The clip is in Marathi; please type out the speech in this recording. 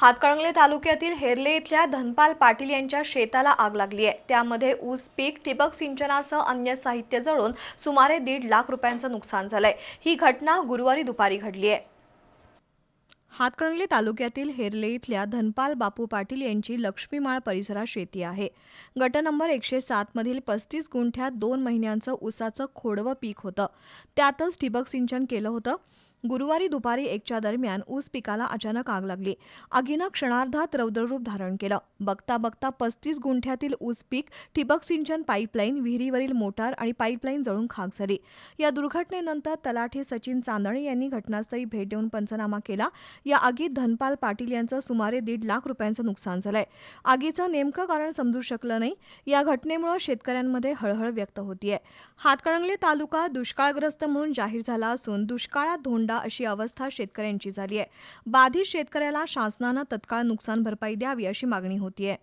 हातकळंगले तालुक्यातील हेरले इथल्या धनपाल पाटील यांच्या शेताला आग लागली आहे. त्यामध्ये ऊस पीक ठिबक सिंचनासह अन्य साहित्य जळून सुमारे दीड लाख रुपयांचं नुकसान झालंय. ही घटना गुरुवारी दुपारी घडली आहे. हातकणंगले तालुक्यातील हेरले इथल्या धनपाल बापू पाटील यांची लक्ष्मीमाळ परिसरात शेती आहे. गट नंबर एकशे सातमधील पस्तीस गुंठ्यात दोन महिन्यांचं ऊसाचं खोडवं पीक होतं. त्यातच ठिबक सिंचन केलं होतं. गुरुवारी दुपारी एकच्या दरम्यान ऊस पिकाला अचानक आग लागली. आगीनं क्षणार्धात रौद्ररूप धारण केलं. बघता बघता पस्तीस गुंठ्यातील ऊस पीक ठिबक सिंचन पाईपलाईन विहिरीवरील मोटार आणि पाईपलाईन जळून खाक झाली. या दुर्घटनेनंतर तलाठी सचिन चांदणे यांनी घटनास्थळी भेट देऊन पंचनामा केला. या आगीत धनपाल पाटील यांचं सुमारे दीड लाख रुपयांचं नुकसान झालंय. आगीचं नेमकं कारण समजू शकलं नाही. या घटनेमुळे शेतकऱ्यांमध्ये हळहळ व्यक्त होतीये. हातकणंगले तालुका दुष्काळग्रस्त म्हणून जाहीर झाला असून दुष्काळात धोंड अशी अवस्था शेतकऱ्यांची झाली आहे. बाधित शेतकऱ्याला शासनानं तत्काळ नुकसान भरपाई द्यावी अशी मागणी होतीये.